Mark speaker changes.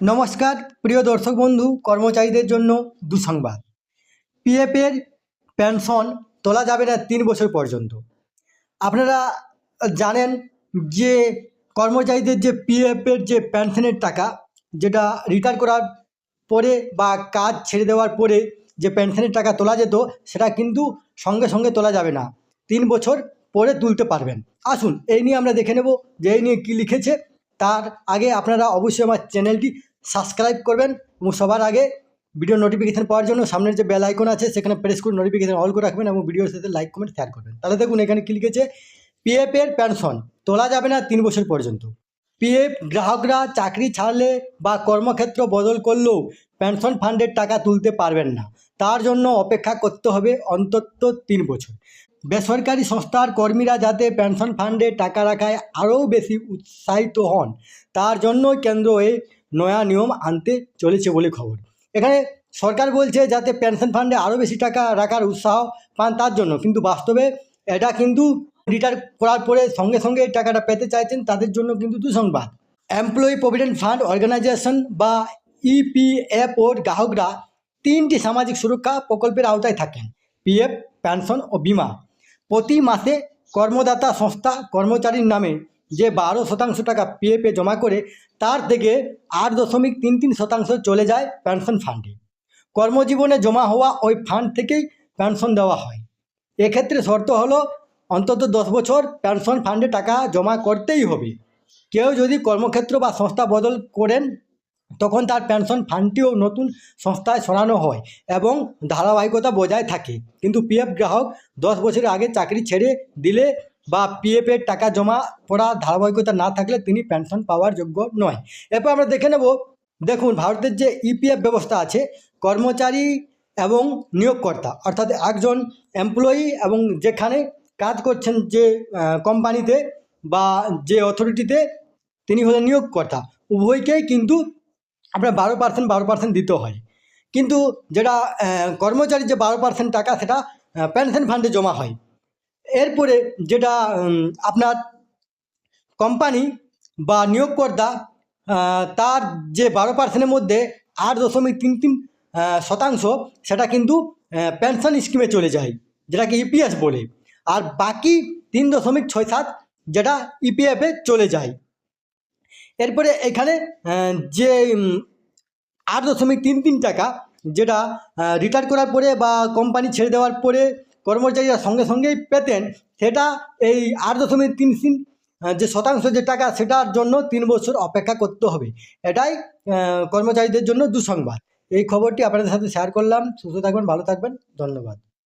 Speaker 1: নমস্কার, প্রিয় দর্শক বন্ধু, কর্মচারীদের জন্য দুঃসংবাদ। পিএফের পেনশন তোলা যাবে না তিন বছর পর্যন্ত। আপনারা জানেন যে কর্মচারীদের যে পিএফের যে পেনশনের টাকা, যেটা রিটায়ার করার পরে বা কাজ ছেড়ে দেওয়ার পরে যে পেনশনের টাকা তোলা যেত, সেটা কিন্তু সঙ্গে সঙ্গে তোলা যাবে না। তিন বছর পরে তুলতে পারবেন। আসুন, এই নিয়ে আমরা দেখে নেব যে এই নিয়ে কী লিখেছে। তার আগে আপনারা অবশ্যই আমার চ্যানেলটি সাবস্ক্রাইব করবেন এবং সবার আগে ভিডিও নোটিফিকেশান পাওয়ার জন্য সামনের যে বেল আইকন আছে, সেখানে প্রেস করে নোটিফিকেশান অল করে রাখবেন এবং ভিডিওর সাথে লাইক কমেন্ট শেয়ার করবেন। তাহলে দেখুন, এখানে কী লিখেছে পিএফের পেনশন তোলা যাবে না তিন বছর পর্যন্ত। পিএফ গ্রাহকরা চাকরি ছাড়লে বা কর্মক্ষেত্র বদল করলেও পেনশন ফান্ডের টাকা তুলতে পারবেন না। তার জন্য অপেক্ষা করতে হবে অন্তত তিন বছর। বেসরকারি সংস্থার কর্মীরা যাতে পেনশন ফান্ডে টাকা রাখায় আরও বেশি উৎসাহিত হন, তার জন্য কেন্দ্র এই নয়া নিয়ম আনতে চলেছে বলে খবর। এখানে সরকার বলছে যাতে পেনশন ফান্ডে আরও বেশি টাকা রাখার উৎসাহ পান তার জন্য, কিন্তু বাস্তবে এটা কিন্তু রিটায়ার করার পরে সঙ্গে সঙ্গে এই টাকাটা পেতে চাইছেন তাদের জন্য কিন্তু দুঃসংবাদ। এমপ্লয়ি প্রভিডেন্ট ফান্ড অর্গানাইজেশন বা E ইপিএফওর গ্রাহকরা তিনটি সামাজিক সুরক্ষা প্রকল্পের আওতায় থাকেন পিএফ পেনশন ও বিমা। প্রতি মাসে কর্মদাতা সংস্থা কর্মচারীর নামে যে বারো শতাংশ টাকা পিএফে জমা করে, তার থেকে আট দশমিক তিন তিন শতাংশ চলে যায় পেনশন ফান্ডে। কর্মজীবনে জমা হওয়া ওই ফান্ড থেকেই পেনশন দেওয়া হয়। এক্ষেত্রে শর্ত হলো, অন্তত দশ বছর পেনশন ফান্ডে টাকা জমা করতেই হবে। কেউ যদি কর্মক্ষেত্র বা সংস্থা বদল করেন তখন তার পেনশন ফান্ডটিও নতুন সংস্থায় সরানো হয় এবং ধারাবাহিকতা বজায় থাকে। কিন্তু পিএফ গ্রাহক দশ বছরের আগে চাকরি ছেড়ে দিলে বা পিএফের টাকা জমা পড়া ধারাবাহিকতা না থাকলে তিনি পেনশন পাওয়ার যোগ্য নয়। এরপর আমরা দেখে নেব, দেখুন ভারতের যে ইপিএফ ব্যবস্থা আছে, কর্মচারী এবং নিয়োগকর্তা, অর্থাৎ একজন এমপ্লয়ি এবং যেখানে কাজ করছেন যে কোম্পানিতে বা যে অথরিটিতে তিনি হলেন নিয়োগকর্তা। উভয়কেই কিন্তু আপনার বারো পার্সেন্ট বারো পার্সেন্ট দিতে হয়। কিন্তু যেটা কর্মচারীর যে বারো পার্সেন্ট টাকা, সেটা পেনশন ফান্ডে জমা হয়। এরপরে যেটা আপনার কোম্পানি বা নিয়োগকর্তা তার যে বারো পার্সেন্টের মধ্যে আট দশমিক তিন তিন শতাংশ, সেটা কিন্তু পেনশন স্কিমে চলে যায়, যেটাকে ইপিএস বলে। আর বাকি তিন দশমিক ছয় সাত, যেটা ইপিএফে চলে যায়। এরপরে এখানে যে আট দশমিক তিন তিন টাকা, যেটা রিটায়ার করার পরে বা কোম্পানি ছেড়ে দেওয়ার পরে কর্মচারীরা সঙ্গে সঙ্গেই পেতেন, সেটা এই আট দশমিক তিন তিন যে শতাংশ যে টাকা, সেটার জন্য তিন বছর অপেক্ষা করতে হবে। এটাই কর্মচারীদের জন্য দুঃসংবাদ। এই খবরটি আপনাদের সাথে শেয়ার করলাম। সুস্থ থাকবেন, ভালো থাকবেন। ধন্যবাদ।